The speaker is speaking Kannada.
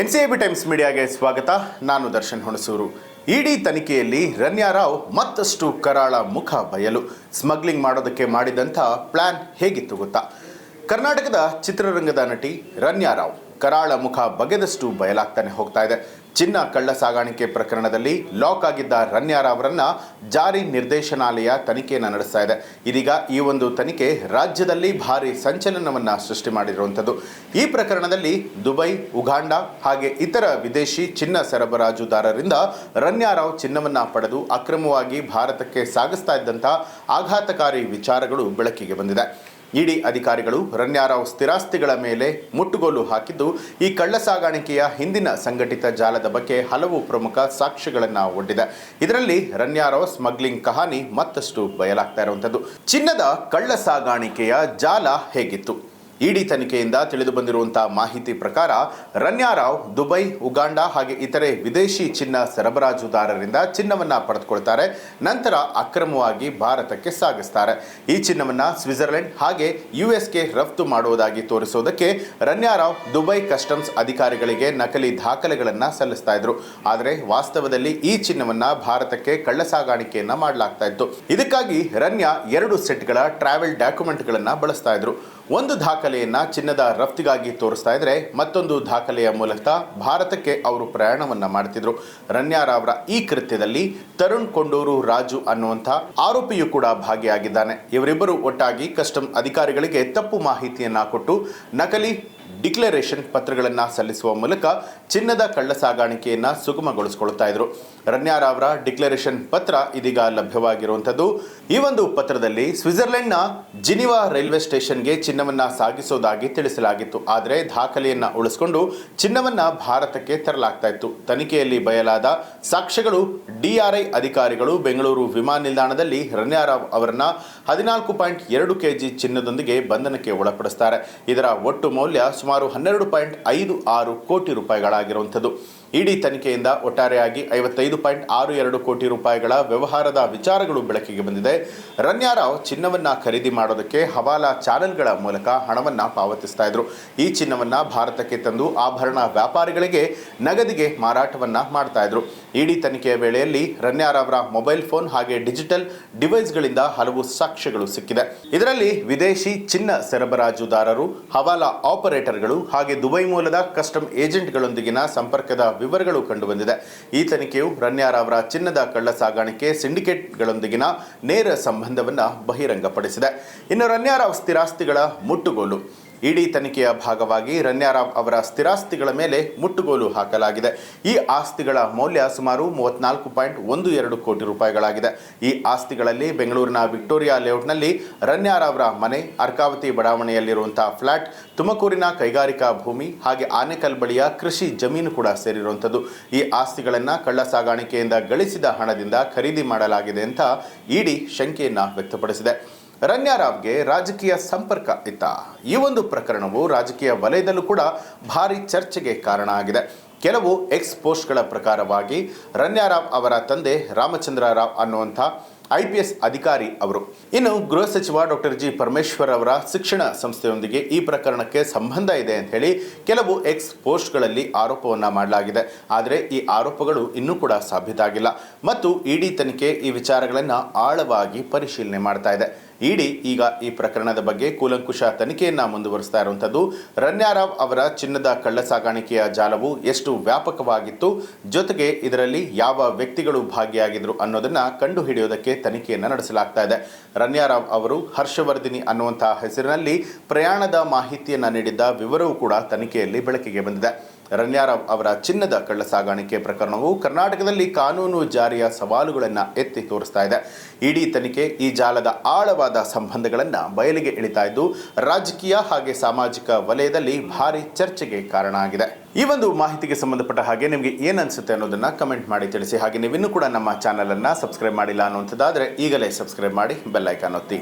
ಎನ್ ಸಿ ಬಿ ಟೈಮ್ಸ್ ಮೀಡಿಯಾಗೆ ಸ್ವಾಗತ. ನಾನು ದರ್ಶನ್ ಹುಣಸೂರು. ಇಡಿ ತನಿಖೆಯಲ್ಲಿ ರನ್ಯಾರಾವ್ ಮತ್ತಷ್ಟು ಕರಾಳ ಮುಖ ಬಯಲು. ಸ್ಮಗ್ಲಿಂಗ್ ಮಾಡೋದಕ್ಕೆ ಮಾಡಿದಂಥ ಪ್ಲಾನ್ ಹೇಗಿತ್ತು ಗೊತ್ತಾ? ಕರ್ನಾಟಕದ ಚಿತ್ರರಂಗದ ನಟಿ ರನ್ಯಾರಾವ್ ಕರಾಳ ಮುಖ ಬಗೆದಷ್ಟು ಬಯಲಾಗ್ತಾನೆ ಹೋಗ್ತಾ ಇದೆ. ಚಿನ್ನ ಕಳ್ಳ ಸಾಗಾಣಿಕೆ ಪ್ರಕರಣದಲ್ಲಿ ಲಾಕ್ ಆಗಿದ್ದ ರನ್ಯಾರ ಅವರನ್ನ ಜಾರಿ ನಿರ್ದೇಶನಾಲಯ ತನಿಖೆಯನ್ನು ನಡೆಸ್ತಾ ಇದೆ. ಇದೀಗ ಈ ಒಂದು ತನಿಖೆ ರಾಜ್ಯದಲ್ಲಿ ಭಾರಿ ಸಂಚಲನವನ್ನು ಸೃಷ್ಟಿ ಮಾಡಿರುವಂಥದ್ದು. ಈ ಪ್ರಕರಣದಲ್ಲಿ ದುಬೈ, ಉಗಾಂಡ ಹಾಗೆ ಇತರ ವಿದೇಶಿ ಚಿನ್ನ ಸರಬರಾಜುದಾರರಿಂದ ರನ್ಯಾರಾವ್ ಚಿನ್ನವನ್ನು ಪಡೆದು ಅಕ್ರಮವಾಗಿ ಭಾರತಕ್ಕೆ ಸಾಗಿಸ್ತಾ ಇದ್ದಂಥ ಆಘಾತಕಾರಿ ವಿಚಾರಗಳು ಬೆಳಕಿಗೆ ಬಂದಿದೆ. ಇಡಿ ಅಧಿಕಾರಿಗಳು ರನ್ಯಾರಾವ್ ಸ್ಥಿರಾಸ್ತಿಗಳ ಮೇಲೆ ಮುಟ್ಟುಗೋಲು ಹಾಕಿದ್ದು, ಈ ಕಳ್ಳ ಸಾಗಾಣಿಕೆಯ ಹಿಂದಿನ ಸಂಘಟಿತ ಜಾಲದ ಬಗ್ಗೆ ಹಲವು ಪ್ರಮುಖ ಸಾಕ್ಷ್ಯಗಳನ್ನು ಒಡ್ಡಿದೆ. ಇದರಲ್ಲಿ ರನ್ಯಾರಾವ್ ಸ್ಮಗ್ಲಿಂಗ್ ಕಹಾನಿ ಮತ್ತಷ್ಟು ಬಯಲಾಗ್ತಾ ಇರುವಂಥದ್ದು. ಚಿನ್ನದ ಕಳ್ಳ ಸಾಗಾಣಿಕೆಯ ಜಾಲ ಹೇಗಿತ್ತು? ಇಡಿ ತನಿಖೆಯಿಂದ ತಿಳಿದು ಬಂದಿರುವಂತಹ ಮಾಹಿತಿ ಪ್ರಕಾರ ರನ್ಯಾರಾವ್ ದುಬೈ, ಉಗಾಂಡ ಹಾಗೆ ಇತರೆ ವಿದೇಶಿ ಚಿನ್ನ ಸರಬರಾಜುದಾರರಿಂದ ಚಿನ್ನವನ್ನ ಪಡೆದುಕೊಳ್ತಾರೆ. ನಂತರ ಅಕ್ರಮವಾಗಿ ಭಾರತಕ್ಕೆ ಸಾಗಿಸ್ತಾರೆ. ಈ ಚಿನ್ನವನ್ನ ಸ್ವಿಟ್ಜರ್ಲೆಂಡ್ ಹಾಗೆ ಯುಎಸ್ಗೆ ರಫ್ತು ಮಾಡುವುದಾಗಿ ತೋರಿಸೋದಕ್ಕೆ ರನ್ಯಾರಾವ್ ದುಬೈ ಕಸ್ಟಮ್ಸ್ ಅಧಿಕಾರಿಗಳಿಗೆ ನಕಲಿ ದಾಖಲೆಗಳನ್ನ ಸಲ್ಲಿಸ್ತಾ ಇದ್ರು. ಆದರೆ ವಾಸ್ತವದಲ್ಲಿ ಈ ಚಿನ್ನವನ್ನ ಭಾರತಕ್ಕೆ ಕಳ್ಳ ಸಾಗಾಣಿಕೆಯನ್ನ ಮಾಡಲಾಗ್ತಾ ಇತ್ತು. ಇದಕ್ಕಾಗಿ ರನ್ಯಾ ಎರಡು ಸೆಟ್ಗಳ ಟ್ರಾವೆಲ್ ಡಾಕ್ಯುಮೆಂಟ್ಗಳನ್ನ ಬಳಸ್ತಾ ಇದ್ರು. ಒಂದು ದಾಖಲೆಯನ್ನ ಚಿನ್ನದ ರಫ್ತಿಗಾಗಿ ತೋರಿಸ್ತಾ ಇದ್ರೆ ಮತ್ತೊಂದು ದಾಖಲೆಯ ಮೂಲಕ ಭಾರತಕ್ಕೆ ಅವರು ಪ್ರಯಾಣವನ್ನ ಮಾಡ್ತಿದ್ರು. ರನ್ಯಾರವರ ಈ ಕೃತ್ಯದಲ್ಲಿ ತರುಣ್ ಕೊಂಡೂರು ರಾಜು ಅನ್ನುವಂಥ ಆರೋಪಿಯು ಕೂಡ ಭಾಗಿಯಾಗಿದ್ದಾನೆ. ಇವರಿಬ್ಬರು ಒಟ್ಟಾಗಿ ಕಸ್ಟಮ್ ಅಧಿಕಾರಿಗಳಿಗೆ ತಪ್ಪು ಮಾಹಿತಿಯನ್ನ ಕೊಟ್ಟು ನಕಲಿ ಡಿಕ್ಲರೇಷನ್ ಪತ್ರಗಳನ್ನು ಸಲ್ಲಿಸುವ ಮೂಲಕ ಚಿನ್ನದ ಕಳ್ಳ ಸಾಗಾಣಿಕೆಯನ್ನು ಸುಗಮಗೊಳಿಸಿಕೊಳ್ತಾ ಇದ್ರು. ರನ್ಯಾರ ಅವರ ಡಿಕ್ಲರೇಷನ್ ಪತ್ರ ಇದೀಗ ಲಭ್ಯವಾಗಿರುವಂಥದ್ದು ಈ ಒಂದು ಪತ್ರದಲ್ಲಿ ಸ್ವಿಟ್ಜರ್ಲೆಂಡ್ನ ಜಿನಿವಾ ರೈಲ್ವೆ ಸ್ಟೇಷನ್ಗೆ ಚಿನ್ನವನ್ನು ಸಾಗಿಸೋದಾಗಿ ತಿಳಿಸಲಾಗಿತ್ತು. ಆದರೆ ದಾಖಲೆಯನ್ನು ಉಳಿಸಿಕೊಂಡು ಚಿನ್ನವನ್ನು ಭಾರತಕ್ಕೆ ತರಲಾಗ್ತಾ ಇತ್ತು. ತನಿಖೆಯಲ್ಲಿ ಬಯಲಾದ ಸಾಕ್ಷ್ಯಗಳು ಡಿಆರ್ಐ ಅಧಿಕಾರಿಗಳು ಬೆಂಗಳೂರು ವಿಮಾನ ನಿಲ್ದಾಣದಲ್ಲಿ ರನ್ಯಾರಾವ್ ಅವರನ್ನ ಹದಿನಾಲ್ಕು ಪಾಯಿಂಟ್ ಎರಡು ಕೆಜಿ ಚಿನ್ನದೊಂದಿಗೆ ಬಂಧನಕ್ಕೆ ಒಳಪಡಿಸ್ತಾರೆ. ಇದರ ಒಟ್ಟು ಮೌಲ್ಯ ಸುಮಾರು ಹನ್ನೆರಡು ಪಾಯಿಂಟ್ ಐದು ಆರು ಕೋಟಿ ರೂಪಾಯಿಗಳಾಗಿರುವಂಥದ್ದು. ಇಡಿ ತನಿಖೆಯಿಂದ ಒಟ್ಟಾರೆಯಾಗಿ ಐವತ್ತೈದು ಪಾಯಿಂಟ್ ಆರು ಎರಡು ಕೋಟಿ ರೂಪಾಯಿಗಳ ವ್ಯವಹಾರದ ವಿಚಾರಗಳು ಬೆಳಕಿಗೆ ಬಂದಿದೆ. ರನ್ಯಾರಾವ್ ಚಿನ್ನವನ್ನ ಖರೀದಿ ಮಾಡೋದಕ್ಕೆ ಹವಾಲಾ ಚಾನೆಲ್ಗಳ ಮೂಲಕ ಹಣವನ್ನು ಪಾವತಿಸ್ತಾ ಇದ್ರು. ಈ ಚಿನ್ನವನ್ನ ಭಾರತಕ್ಕೆ ತಂದು ಆಭರಣ ವ್ಯಾಪಾರಿಗಳಿಗೆ, ನಗದಿಗೆ ಮಾರಾಟವನ್ನ ಮಾಡ್ತಾ ಇದ್ರು. ಇಡಿ ತನಿಖೆಯ ವೇಳೆಯಲ್ಲಿ ರನ್ಯಾರ ಅವರ ಮೊಬೈಲ್ ಫೋನ್ ಹಾಗೆ ಡಿಜಿಟಲ್ ಡಿವೈಸ್ಗಳಿಂದ ಹಲವು ಸಾಕ್ಷ್ಯಗಳು ಸಿಕ್ಕಿದೆ. ಇದರಲ್ಲಿ ವಿದೇಶಿ ಚಿನ್ನ ಸರಬರಾಜುದಾರರು, ಹವಾಲಾ ಆಪರೇಟರ್ಗಳು ಹಾಗೆ ದುಬೈ ಮೂಲದ ಕಸ್ಟಮ್ ಏಜೆಂಟ್ಗಳೊಂದಿಗಿನ ಸಂಪರ್ಕದ ವಿವರಗಳು ಕಂಡುಬಂದಿದೆ. ಈ ತನಿಖೆಯು ರನ್ಯಾರ ಅವರ ಚಿನ್ನದ ಕಳ್ಳ ಸಾಗಾಣಿಕೆ ಸಿಂಡಿಕೇಟ್ಗಳೊಂದಿಗಿನ ನೇರ ಸಂಬಂಧವನ್ನು ಬಹಿರಂಗಪಡಿಸಿದೆ. ಇನ್ನು ರನ್ಯಾರ ಸ್ಥಿರಾಸ್ತಿಗಳ ಮುಟ್ಟುಗೋಲು. ಇಡಿ ತನಿಖೆಯ ಭಾಗವಾಗಿ ರನ್ಯಾರಾವ್ ಅವರ ಸ್ಥಿರಾಸ್ತಿಗಳ ಮೇಲೆ ಮುಟ್ಟುಗೋಲು ಹಾಕಲಾಗಿದೆ. ಈ ಆಸ್ತಿಗಳ ಮೌಲ್ಯ ಸುಮಾರು ಮೂವತ್ನಾಲ್ಕು ಪಾಯಿಂಟ್ ಒಂದು ಎರಡು ಕೋಟಿ ರೂಪಾಯಿಗಳಾಗಿದೆ. ಈ ಆಸ್ತಿಗಳಲ್ಲಿ ಬೆಂಗಳೂರಿನ ವಿಕ್ಟೋರಿಯಾ ಲೇಔಟ್ನಲ್ಲಿ ರನ್ಯಾರಾವ್ ಅವರ ಮನೆ, ಅರ್ಕಾವತಿ ಬಡಾವಣೆಯಲ್ಲಿರುವಂತಹ ಫ್ಲಾಟ್, ತುಮಕೂರಿನ ಕೈಗಾರಿಕಾ ಭೂಮಿ, ಹಾಗೆ ಆನೆಕಲ್ ಬಳಿಯ ಕೃಷಿ ಜಮೀನು ಕೂಡ ಸೇರಿರುವಂಥದ್ದು. ಈ ಆಸ್ತಿಗಳನ್ನು ಕಳ್ಳ ಸಾಗಾಣಿಕೆಯಿಂದ ಗಳಿಸಿದ ಹಣದಿಂದ ಖರೀದಿ ಮಾಡಲಾಗಿದೆ ಅಂತ ಇಡಿ ಶಂಕೆಯನ್ನು ವ್ಯಕ್ತಪಡಿಸಿದೆ. ರನ್ಯಾರಾವ್ಗೆ ರಾಜಕೀಯ ಸಂಪರ್ಕ ಇತ್ತ. ಈ ಒಂದು ಪ್ರಕರಣವು ರಾಜಕೀಯ ವಲಯದಲ್ಲೂ ಕೂಡ ಭಾರಿ ಚರ್ಚೆಗೆ ಕಾರಣ ಆಗಿದೆ. ಕೆಲವು ಎಕ್ಸ್ ಪೋಸ್ಟ್ಗಳ ಪ್ರಕಾರವಾಗಿ ರನ್ಯಾರಾವ್ ಅವರ ತಂದೆ ರಾಮಚಂದ್ರ ರಾವ್ ಅನ್ನುವಂಥ ಐ ಪಿ ಎಸ್ ಅಧಿಕಾರಿ ಅವರು. ಇನ್ನು ಗೃಹ ಸಚಿವ ಡಾಕ್ಟರ್ ಜಿ ಪರಮೇಶ್ವರ್ ಅವರ ಶಿಕ್ಷಣ ಸಂಸ್ಥೆಯೊಂದಿಗೆ ಈ ಪ್ರಕರಣಕ್ಕೆ ಸಂಬಂಧ ಇದೆ ಅಂತ ಹೇಳಿ ಕೆಲವು ಎಕ್ಸ್ ಪೋಸ್ಟ್ಗಳಲ್ಲಿ ಆರೋಪವನ್ನು ಮಾಡಲಾಗಿದೆ. ಆದರೆ ಈ ಆರೋಪಗಳು ಇನ್ನೂ ಕೂಡ ಸಾಬೀತಾಗಿಲ್ಲ. ಮತ್ತು ಇಡಿ ತನಿಖೆ ಈ ವಿಚಾರಗಳನ್ನು ಆಳವಾಗಿ ಪರಿಶೀಲನೆ ಮಾಡ್ತಾ ಇದೆ. ಇಡಿ ಈಗ ಈ ಪ್ರಕರಣದ ಬಗ್ಗೆ ಕೂಲಂಕುಷ ತನಿಖೆಯನ್ನ ಮುಂದುವರಿಸ್ತಾ ಇರುವಂಥದ್ದು. ರನ್ಯಾರಾವ್ ಅವರ ಚಿನ್ನದ ಕಳ್ಳ ಸಾಗಾಣಿಕೆಯ ಜಾಲವು ಎಷ್ಟು ವ್ಯಾಪಕವಾಗಿತ್ತು, ಜೊತೆಗೆ ಇದರಲ್ಲಿ ಯಾವ ವ್ಯಕ್ತಿಗಳು ಭಾಗಿಯಾಗಿದ್ರು ಅನ್ನೋದನ್ನ ಕಂಡುಹಿಡಿಯೋದಕ್ಕೆ ತನಿಖೆಯನ್ನು ನಡೆಸಲಾಗ್ತಾ ಇದೆ. ರನ್ಯಾರಾವ್ ಅವರು ಹರ್ಷವರ್ಧಿನಿ ಅನ್ನುವಂತಹ ಹೆಸರಿನಲ್ಲಿ ಪ್ರಯಾಣದ ಮಾಹಿತಿಯನ್ನ ನೀಡಿದ್ದ ವಿವರವೂ ಕೂಡ ತನಿಖೆಯಲ್ಲಿ ಬೆಳಕಿಗೆ ಬಂದಿದೆ. ರನ್ಯಾರಾವ್ ಅವರ ಚಿನ್ನದ ಕಳ್ಳ ಸಾಗಾಣಿಕೆ ಪ್ರಕರಣವು ಕರ್ನಾಟಕದಲ್ಲಿ ಕಾನೂನು ಜಾರಿಯ ಸವಾಲುಗಳನ್ನು ಎತ್ತಿ ತೋರಿಸ್ತಾ ಇದೆ. ಇಡೀ ತನಿಖೆ ಈ ಜಾಲದ ಆಳವಾದ ಸಂಬಂಧಗಳನ್ನು ಬಯಲಿಗೆ ಇಳಿತಾ ಇದ್ದು, ರಾಜಕೀಯ ಹಾಗೆ ಸಾಮಾಜಿಕ ವಲಯದಲ್ಲಿ ಭಾರಿ ಚರ್ಚೆಗೆ ಕಾರಣ ಆಗಿದೆ. ಈ ಒಂದು ಮಾಹಿತಿಗೆ ಸಂಬಂಧಪಟ್ಟ ಹಾಗೆ ನಿಮಗೆ ಏನು ಅನಿಸುತ್ತೆ ಅನ್ನೋದನ್ನ ಕಮೆಂಟ್ ಮಾಡಿ ತಿಳಿಸಿ. ಹಾಗೆ ನೀವಿನ್ನೂ ಕೂಡ ನಮ್ಮ ಚಾನಲನ್ನು ಸಬ್ಸ್ಕ್ರೈಬ್ ಮಾಡಿಲ್ಲ ಅನ್ನುವಂಥದ್ದಾದರೆ ಈಗಲೇ ಸಬ್ಸ್ಕ್ರೈಬ್ ಮಾಡಿ, ಬೆಲ್ ಐಕಾನ್ ಒತ್ತಿ.